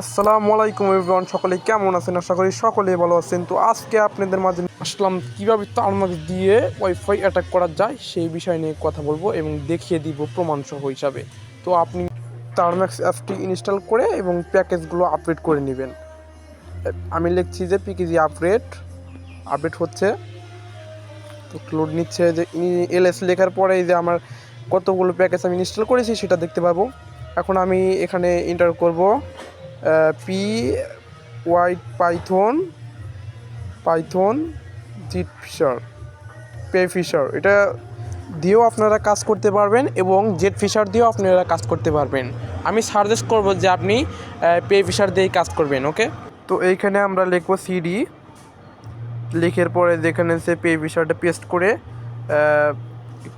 আসসালামু আলাইকুম এভরিওয়ান, সকলে কেমন আছেন? আশা করি সকলেই ভালো আছেন। তো আজকে আপনাদের মাঝে আসলাম কীভাবে তার মাঝে দিয়ে ওয়াইফাই অ্যাটাক করা যায় সেই বিষয় নিয়ে কথা বলব এবং দেখিয়ে দিব প্রমাণসহ হিসাবে। তো আপনি টার্ম্যাক্স অ্যাপটি ইনস্টল করে এবং প্যাকেজগুলো আপডেট করে নেবেন। আমি লিখছি যে পিকেজি আপডেট আপডেট হচ্ছে। তো লোড নিচ্ছে যে এলএস লেখার পরে যে আমার কতগুলো প্যাকেজ আমি ইনস্টল করেছি সেটা দেখতে পাবো। এখন আমি এখানে এন্টার করব। পি হোয়াইট পাইথন পাইথন, জিট ফিশার, পে ফিশার। এটা দিয়েও আপনারা কাজ করতে পারবেন এবং জেট ফিশার দিয়েও আপনারা কাজ করতে পারবেন। আমি সাজেস্ট করব যে আপনি পে ফিশার দিয়েই কাজ করবেন ওকে তো এইখানে আমরা লিখব সিডি লিখের পরে যেখানে সে পে ফিশারটা পেস্ট করে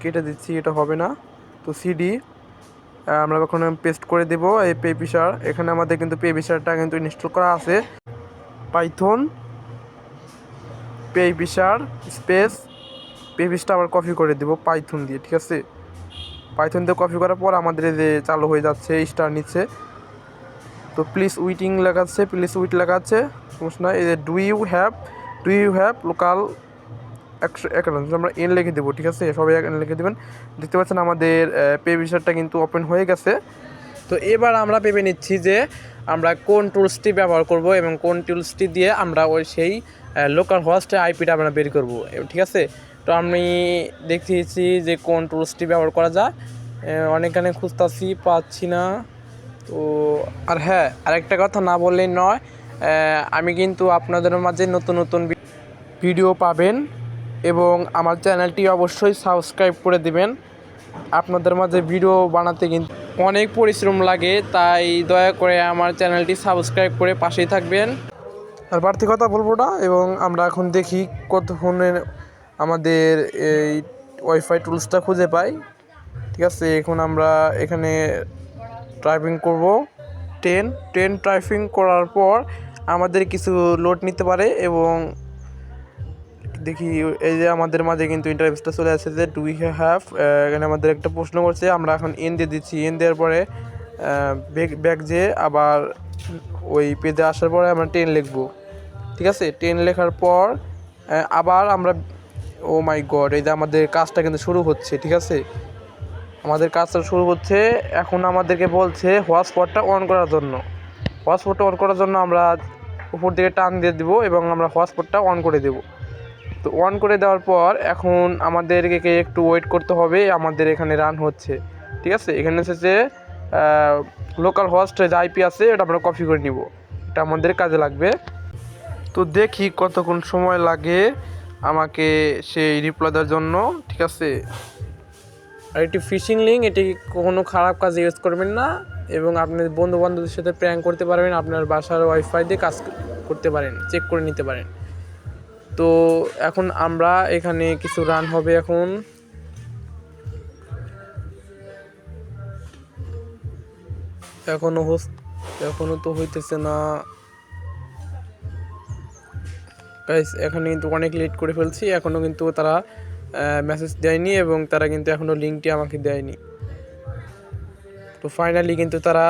কেটে দিচ্ছি, এটা হবে না। তো সিডি আমরা এখন পেস্ট করে দেব এই পে ফিশার এখানে আমাদের কিন্তু পে ফিশারটা কিন্তু ইনস্টল করা আছে। Python py fisher space py ফিশটা আবার কপি করে দেব পাইথন দিয়ে, ঠিক আছে? পাইথন দিয়ে কপি করার পর আমাদের যে চালু হয়ে যাচ্ছে স্টার নিচ্ছে তো প্লিজ উইটিং লেখাচ্ছে প্লিজ উইট লেখাচ্ছে সমস্যা যে do you have do you have local একশো একান্ন আমরা এন লিখে দেবো, ঠিক আছে? সবাই এন লিখে দেবেন। দেখতে পাচ্ছেন আমাদের পে বিষয়টা কিন্তু ওপেন হয়ে গেছে। তো এবার আমরা ভেবে নিচ্ছি যে আমরা কোন টুলসটি ব্যবহার করব এবং কোন টুলসটি দিয়ে আমরা ওই সেই লোকাল হোস্টে আইপিটা আমরা বের করব, ঠিক আছে? তো আমি দেখতেছি যে কোন টুলসটি ব্যবহার করা যায়। অনেকখানে খুঁজতাছি, পাচ্ছি না। তো আর হ্যাঁ আরেকটা কথা না বললেই নয় আমি কিন্তু আপনাদের মাঝে নতুন নতুন ভিডিও পাবেন। এবং আমার চ্যানেলটি অবশ্যই সাবস্ক্রাইব করে দিবেন। আপনাদের মাঝে ভিডিও বানাতে কিন্তু অনেক পরিশ্রম লাগে, তাই দয়া করে আমার চ্যানেলটি সাবস্ক্রাইব করে পাশেই থাকবেন। আর বাড়তি কথা বলব না, এবং আমরা এখন দেখি কতক্ষণের আমাদের এই ওয়াইফাই টুলসটা খুঁজে পাই। ঠিক আছে, এখন আমরা এখানে টাইপিং করব। ট্রেন ট্রেন টাইপিং করার পর আমাদের কিছু লোড নিতে পারে এবং দেখি, এই যে আমাদের মাঝে কিন্তু ইন্টারভিউসটা চলে আসছে যে ডু ইউ হ্যাভ এখানে আমাদের একটা প্রশ্ন করছে, আমরা এখন এন দিয়ে দিচ্ছি। এন দেওয়ার পরে ব্যাগ ব্যাগ যে আবার ওই পেজে আসার পরে আমরা টেন লিখব। ঠিক আছে? টেন লেখার পর আবার আমরা ও মাই গড এই যে আমাদের কাজটা কিন্তু শুরু হচ্ছে, ঠিক আছে? আমাদের কাজটা শুরু হচ্ছে, এখন আমাদেরকে বলছে হটস্পটটা অন করার জন্য। হটস্পটটা অন করার জন্য আমরা উপর দিকে টান দিয়ে দিব এবং আমরা হটস্পটটা অন করে দেব। তো অন করে দেওয়ার পর এখন আমাদেরকে একটু ওয়েট করতে হবে, আমাদের এখানে রান হচ্ছে। ঠিক আছে? এখানে এসেছে লোকাল হোস্ট যে আইপি আছে এটা আমরা কপি করে নিব। এটা আমাদের কাজে লাগবে। তো দেখি কতক্ষণ সময় লাগে আমাকে সেই রিপ্লাই দেওয়ার জন্য, ঠিক আছে? আর এটি ফিশিং লিঙ্ক এটি কোনো খারাপ কাজে ইউজ করবেন না এবং আপনার বন্ধু বান্ধবদের সাথে প্র্যাঙ্ক করতে পারবেন, আপনার বাসার ওয়াইফাই দিয়ে কাজ করতে পারেন চেক করে নিতে পারেন। তো এখন আমরা এখানে কিছু রান হবে এখন। এখনও এখনও তো হইতেছে না। এখানে কিন্তু অনেক লেট করে ফেলছি এখনও কিন্তু তারা মেসেজ দেয়নি এবং তারা কিন্তু এখনও লিঙ্কটি আমাকে দেয়নি। তো ফাইনালি কিন্তু তারা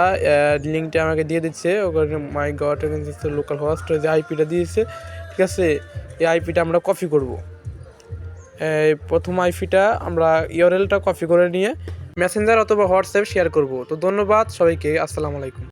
লিঙ্কটি আমাকে দিয়ে দিচ্ছে। ওখানে মাই গড লোকাল হোস্ট যে আইপিটা দিয়েছে। ঠিক আছে, এই আইপিটা আমরা কপি করব। এই প্রথম আইপিটা আমরা ইউরএলটা কপি করে নিয়ে মেসেঞ্জার অথবা হোয়াটসঅ্যাপ শেয়ার করব। তো ধন্যবাদ সবাইকে, আসসালামু আলাইকুম।